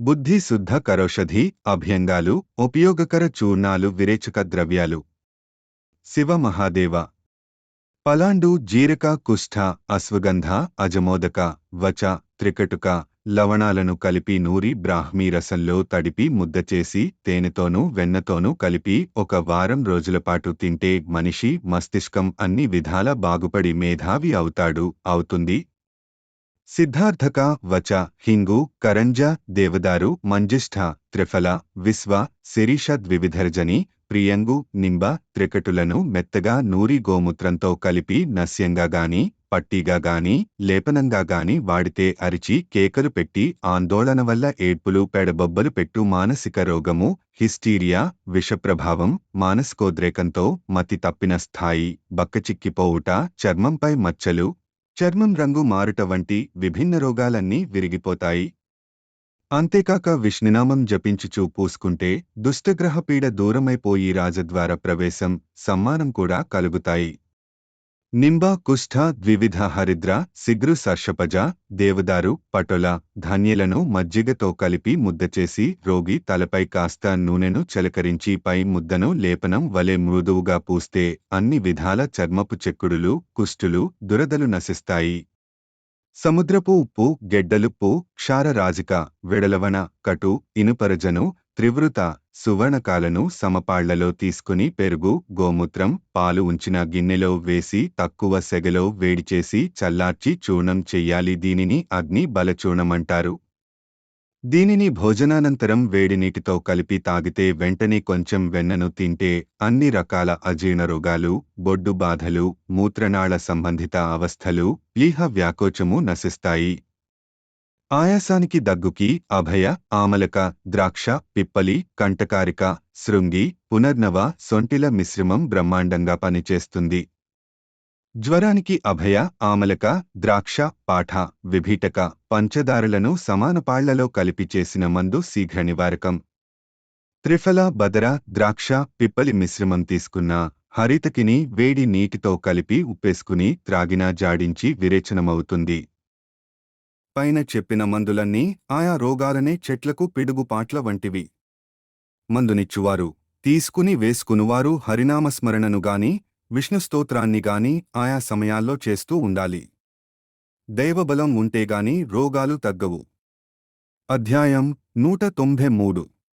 బుద్ధి శుద్ధ కరోషధి అభ్యంగాలు ఉపయోగకర చూర్ణాలు విరేచక ద్రవ్యాలు. శివ మహాదేవ. పలాండు జీరక కుష్ఠ అశ్వగంధ అజమోదక వచ త్రికటుక లవణాలను కలిపి నూరి బ్రాహ్మీ రసంలో తడిపి ముద్ద చేసి తేనెతోనూ వెన్నతోనూ కలిపి ఒక వారం రోజులపాటు తింటే మనిషి మస్తిష్కం అన్ని విధాల బాగుపడి మేధావి అవుతాడు అవుతుంది. సిద్ధార్థక వచ హింగు కరంజ దేవదారు మంజిష్ఠ త్రిఫల విశ్వ శిరీష ద్వివిధర్జని ప్రియంగు నింబ త్రికటులను మెత్తగా నూరి గోమూత్రంతో కలిపి నస్యంగా గాని పట్టీగా గాని లేపనంగా గాని వాడితే అరిచి కేకలు పెట్టి ఆందోళన వల్ల ఏడ్పులు పెడబొబ్బలు పెట్టు మానసిక రోగము హిస్టీరియా విషప్రభావం మానసికోద్రేకంతో మతి తప్పిన స్థాయి బక్కచిక్కిపోవుట చర్మంపై మచ్చలు చర్మం రంగు మారుట వంటి విభిన్న రోగాలన్నీ విరిగిపోతాయి. అంతేకాక విష్ణునామం జపించుచూ పూసుకుంటే దుష్టగ్రహపీడ దూరమైపోయి రాజద్వార ప్రవేశం సమ్మానం కూడా కలుగుతాయి. నింబ కుష్ఠ ద్వివిధ హరిద్ర సిగ్రు సర్షపజ దేవదారు పటొల ధాన్యలను మజ్జిగతో కలిపి ముద్దచేసి రోగి తలపై కాస్త నూనెను చెలకరించి పై ముద్దను లేపనం వలె మృదువుగా పూస్తే అన్ని విధాల చర్మపు చెక్కుడులు కుష్టులు దురదలు నశిస్తాయి. సముద్రపు ఉప్పు గెడ్డలుప్పు క్షారరాజిక వెడలవణ కటు ఇనుపరజను త్రివృత సువర్ణకాలను సమపాళ్ళలో తీసుకుని పెరుగు గోమూత్రం పాలు ఉంచిన గిన్నెలో వేసి తక్కువ సెగలో వేడిచేసి చల్లార్చి చూర్ణం చెయ్యాలి దీనిని అగ్ని బలచూర్ణమంటారు. దీనిని భోజనానంతరం వేడి నీటితో కలిపి తాగితే వెంటనే కొంచెం వెన్నను తింటే అన్ని రకాల అజీర్ణ రోగాలు బొడ్డు బాధలు మూత్రనాళ సంబంధిత అవస్థలు ప్లీహ వ్యాకోచము నశిస్తాయి. ఆయాసానికి దగ్గుకి అభయ ఆమలక ద్రాక్ష పిప్పలి కంటకారిక శృంగి పునర్నవ సొంటిల మిశ్రమం బ్రహ్మాండంగా పనిచేస్తుంది. జ్వరానికి అభయ ఆమలక ద్రాక్ష పాఠ విభీటక పంచదారలను సమానపాళ్ళలో కలిపి చేసిన మందు శీఘ్ర నివారకం. త్రిఫల బదర ద్రాక్ష పిప్పలి మిశ్రమం తీసుకున్న హరితకిని వేడి నీటితో కలిపి ఉప్పేసుకుని త్రాగినా జాడించి విరేచనమవుతుంది. పైన చెప్పిన మందులన్నీ ఆయా రోగాలనే చెట్లకు పిడుగుపాట్ల వంటివి. మందునిచ్చువారు తీసుకుని వేసుకునువారు హరినామస్మరణను గాని విష్ణుస్తోత్రాన్ని గాని ఆయా సమయాల్లో చేస్తూ ఉండాలి. దైవబలం ఉంటేగాని రోగాలు తగ్గవు. అధ్యాయం నూట తొంభై మూడు.